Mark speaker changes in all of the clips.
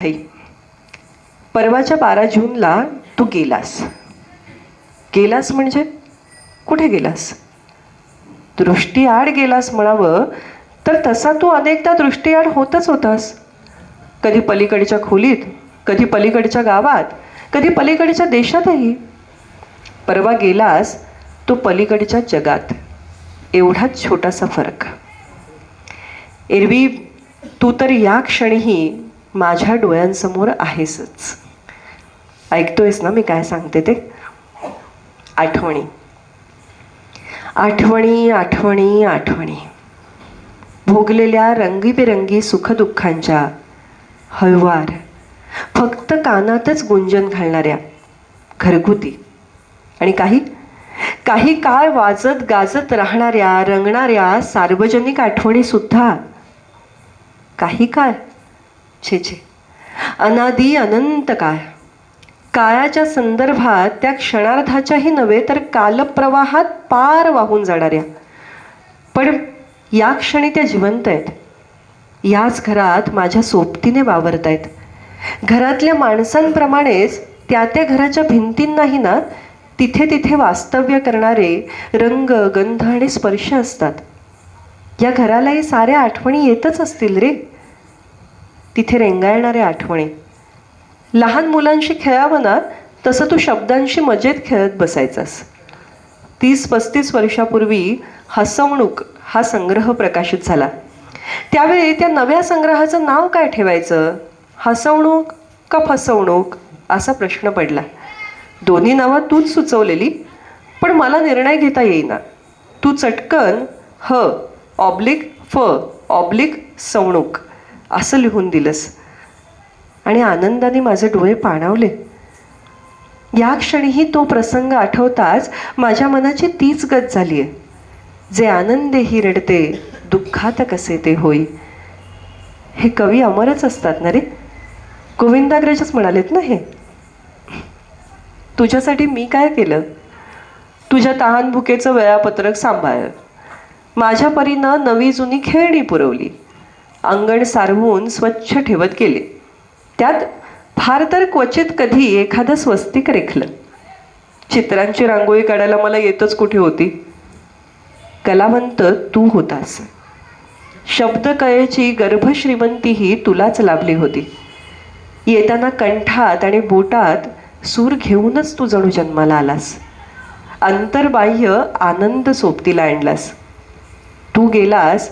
Speaker 1: भाई परवाच्या बारा जूनला तू गेलास. गेलास म्हणजे कुठे गेलास? दृष्टीआड गेलास म्हणावं तर तसा तू अनेकदा दृष्टीआड होतच होतास. कधी पलीकडच्या खोलीत कधी पलीकडच्या गावात कधी पलीकडच्या देशातही. परवा गेलास तो पलीकडच्या जगात. एवढाच छोटासा फरक. एरवी तू तर या क्षणीही माझ्या डोळ्यांसमोर आहेसच. ऐकतोयस ना मी काय सांगते ते? आठवणी. आठवणी आठवणी आठवणी. भोगलेल्या रंगीबेरंगी सुखदुःखांच्या हळवार फक्त कानातच गुंजन घालणाऱ्या घरगुती आणि काही काही काळ वाजत गाजत राहणाऱ्या रंगणाऱ्या सार्वजनिक आठवणीसुद्धा काही काळ छे छे. अनादी अनंत काळ. काळाच्या संदर्भात त्या क्षणार्धाच्याही नव्हे तर कालप्रवाहात पार वाहून जाणाऱ्या. पण या क्षणी त्या जिवंत आहेत. याच घरात माझ्या सोबतीने वावरत आहेत. घरातल्या माणसांप्रमाणेच त्या त्या घराच्या भिंतींनाही ना तिथे तिथे वास्तव्य करणारे रंग गंध आणि स्पर्श असतात. या घरालाही साऱ्या आठवणी येतच असतील रे. तिथे रेंगाळणाऱ्या आठवणी. लहान मुलांशी खेळावं ना तसं तू शब्दांशी मजेत खेळत बसायचास. तीस पस्तीस वर्षापूर्वी हसवणूक हा संग्रह प्रकाशित झाला. त्यावेळी त्या नव्या संग्रहाचं नाव काय ठेवायचं? हसवणूक का फसवणूक? असा प्रश्न पडला. दोन्ही नावं तूच सुचवलेली पण मला निर्णय घेता येईना. तू चटकन ह ऑब्लिक फ ऑब्लिक सवणूक. असं लिहून दिलंस. आणि आनंदाने माझे डोळे पाणावले. या क्षणीही तो प्रसंग आठवताच माझ्या मनाची तीच गत झाली आहे जे आनंदेही रडते दुःखात कसे ते होई. हे कवी अमरच असतात ना रे? गोविंदाग्रजच म्हणालेत ना हे? तुझ्यासाठी मी काय केलं? तुझ्या तहानभुकेचं वेळापत्रक सांभाळलं माझ्या परीनं नवी जुनी खेळणी पुरवली. अंगण सारवून स्वच्छ ठेवत गेले. त्यात फार तर क्वचित कधी एखादं स्वस्तिक रेखलं. चित्रांची रांगोळी काढायला मला येतच कुठे होती. कलावंत तू होतास. शब्दकळेची गर्भश्रीमंतीही तुलाच लाभली होती. येताना कंठात आणि बोटात सूर घेऊनच तू जणू जन्माला आलास. अंतर्बाह्य आनंद सोबतीला आणलास. तू गेलास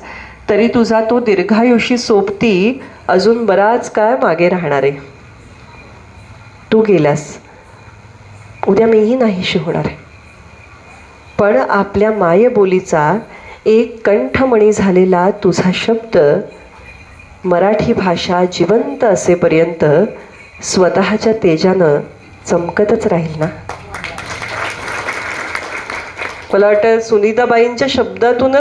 Speaker 1: तरी तुझा तो दीर्घायुषी सोबती अजून बराच काळ मागे राहणार आहे. तू गेलास उद्या मीही नाहीशी होणार आहे. पण आपल्या मायबोलीचा एक कंठमणी झालेला तुझा शब्द मराठी भाषा जिवंत असेपर्यंत स्वतःच्या तेजानं चमकतच राहील ना? मला वाटतं सुनीताबाईंच्या शब्दातूनच